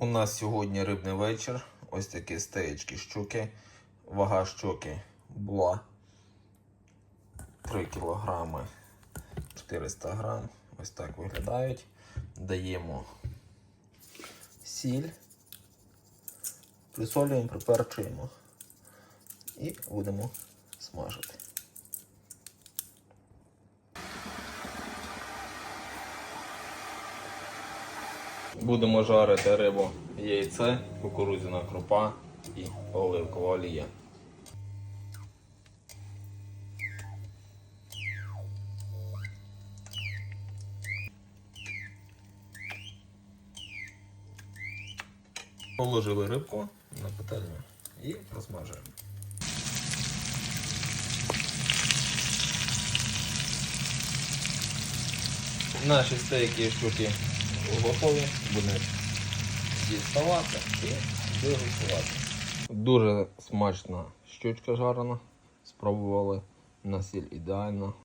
У нас сьогодні рибний вечір. Ось такі стеєчки щуки. Вага щуки була 3 кілограми 400 грам. Ось так виглядають. Даємо сіль, присолюємо, приперчуємо і будемо смажити. Будемо жарити рибу яйце, кукурудзяна крупа і оливкова олія. Положили рибку на пательню і розмажуємо. Наші стейки штуки готові. буде діставати і дегустувати. Дуже смачна щучка жарена. Спробували на сіль ідеально.